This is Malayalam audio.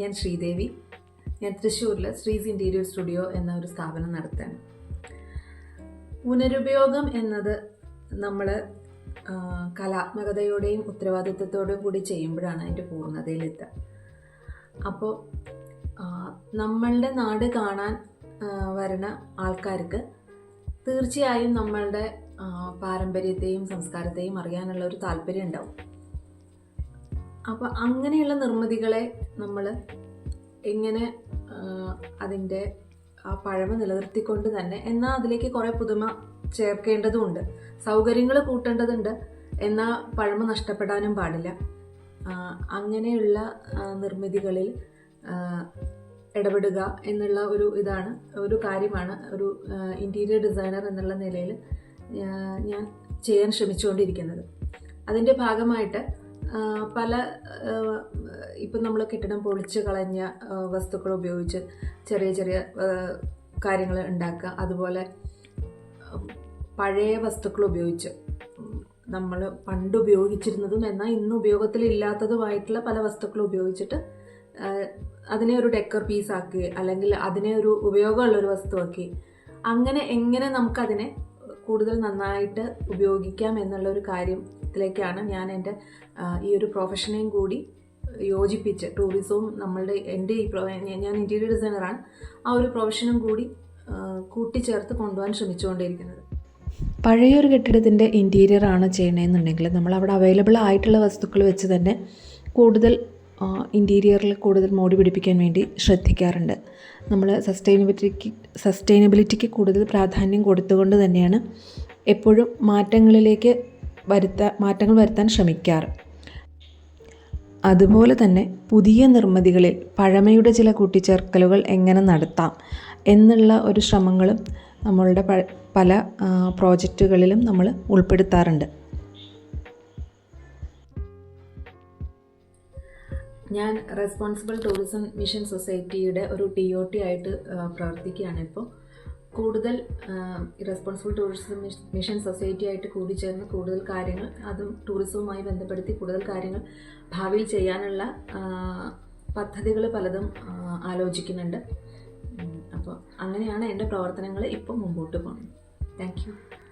ഞാൻ ശ്രീദേവി. ഞാൻ തൃശ്ശൂരിൽ ശ്രീസ് ഇന്റീരിയർ സ്റ്റുഡിയോ എന്ന ഒരു സ്ഥാപനം നടത്താണ് പുനരുപയോഗം എന്നത് നമ്മൾ കലാത്മകതയോടെയും ഉത്തരവാദിത്വത്തോടും കൂടി ചെയ്യുമ്പോഴാണ് അതിന്റെ പൂർണതയിലെത്തുക. അപ്പോൾ നമ്മളുടെ നാട് കാണാൻ വരണ ആൾക്കാർക്ക് തീർച്ചയായും നമ്മളുടെ പാരമ്പര്യത്തെയും സംസ്കാരത്തെയും അറിയാനുള്ള ഒരു താല്പര്യം ഉണ്ടാവും. അപ്പോൾ അങ്ങനെയുള്ള നിർമ്മിതികളെ നമ്മൾ എങ്ങനെ അതിന്റെ ആ പഴമ നിലനിർത്തിക്കൊണ്ട് തന്നെ എന്നാൽ അതിലേക്ക് കുറേ പുതുമ ചേർക്കേണ്ടതുണ്ട്. സൗകര്യങ്ങൾ കൂട്ടേണ്ടതുണ്ട് എന്നാൽ പഴമ നഷ്ടപ്പെടാനും പാടില്ല. അങ്ങനെയുള്ള നിർമ്മിതികളിൽ ഇടപെടുക എന്നുള്ള ഒരു ഇതാണ് ഒരു കാര്യമാണ് ഒരു ഇന്റീരിയർ ഡിസൈനർ എന്നുള്ള നിലയിൽ ഞാൻ ചെയ്യാൻ ശ്രമിച്ചുകൊണ്ടിരിക്കുന്നത്. അതിന്റെ ഭാഗമായിട്ട് പല ഇപ്പം നമ്മൾ കെട്ടിടം പൊളിച്ച് കളഞ്ഞ വസ്തുക്കൾ ഉപയോഗിച്ച് ചെറിയ ചെറിയ കാര്യങ്ങൾ ഉണ്ടാക്കുക. അതുപോലെ പഴയ വസ്തുക്കൾ ഉപയോഗിച്ച് നമ്മൾ പണ്ട് ഉപയോഗിച്ചിരുന്നതും എന്നാൽ ഇന്ന് ഉപയോഗത്തിലില്ലാത്തതുമായിട്ടുള്ള പല വസ്തുക്കൾ ഉപയോഗിച്ചിട്ട് അതിനെ ഒരു ഡെക്കർ പീസ് പീസാക്കി അല്ലെങ്കിൽ അതിനെ ഒരു ഉപയോഗമുള്ള ഒരു വസ്തുവാക്കി അങ്ങനെ എങ്ങനെ നമുക്കതിനെ കൂടുതൽ നന്നായിട്ട് ഉപയോഗിക്കാം എന്നുള്ള ഒരു കാര്യത്തിലേക്കാണ് ഞാൻ എന്റെ ഈ ഒരു പ്രൊഫഷനെയും കൂടി യോജിപ്പിച്ച് ടൂറിസവും നമ്മളുടെ എന്റെ ഈ ഞാൻ ഇന്റീരിയർ ഡിസൈനറാണ് ആ ഒരു പ്രൊഫഷനും കൂടി കൂട്ടിച്ചേർത്ത് കൊണ്ടുപോകാൻ ശ്രമിച്ചുകൊണ്ടിരിക്കുന്നത് പഴയൊരു കെട്ടിടത്തിന്റെ ഇന്റീരിയർ ആണ് ചെയ്യണമെന്നുണ്ടെങ്കിൽ നമ്മൾ അവിടെ അവൈലബിൾ ആയിട്ടുള്ള വസ്തുക്കൾ വെച്ച് തന്നെ കൂടുതൽ ഇന്റീരിയറിൽ കൂടുതൽ മോടി പിടിപ്പിക്കാൻ വേണ്ടി ശ്രദ്ധിക്കാറുണ്ട്. നമ്മൾ സസ്റ്റൈനബിലിറ്റിക്ക് സസ്റ്റൈനബിലിറ്റിക്ക് കൂടുതൽ പ്രാധാന്യം കൊടുത്തുകൊണ്ട് തന്നെയാണ് എപ്പോഴും മാറ്റങ്ങളിലേക്ക് വരുത്താൻ മാറ്റങ്ങൾ വരുത്താൻ ശ്രമിക്കാറ്. അതുപോലെ തന്നെ പുതിയ നിർമ്മിതികളിൽ പഴമയുടെ ചില കൂട്ടിച്ചേർക്കലുകൾ എങ്ങനെ നടത്താം എന്നുള്ള ഒരു ശ്രമങ്ങളും നമ്മളുടെ പല പ്രോജക്റ്റുകളിലും നമ്മൾ ഉൾപ്പെടുത്താറുണ്ട്. ഞാൻ റെസ്പോൺസിബിൾ ടൂറിസം മിഷൻ സൊസൈറ്റിയുടെ ഒരു ടി ഒ ടി ആയിട്ട് പ്രവർത്തിക്കുകയാണ് ഇപ്പോൾ. കൂടുതൽ റെസ്പോൺസിബിൾ ടൂറിസം മിഷ- മിഷൻ സൊസൈറ്റി ആയിട്ട് കൂടിച്ചേർന്ന് കൂടുതൽ കാര്യങ്ങൾ അതും ടൂറിസവുമായി ബന്ധപ്പെടുത്തി കൂടുതൽ കാര്യങ്ങൾ ഭാവിയിൽ ചെയ്യാനുള്ള പദ്ധതികൾ പലതും ആലോചിക്കുന്നുണ്ട്. അപ്പോൾ അങ്ങനെയാണ് എന്റെ പ്രവർത്തനങ്ങൾ ഇപ്പോൾ മുമ്പോട്ട് പോകുന്നത്. താങ്ക്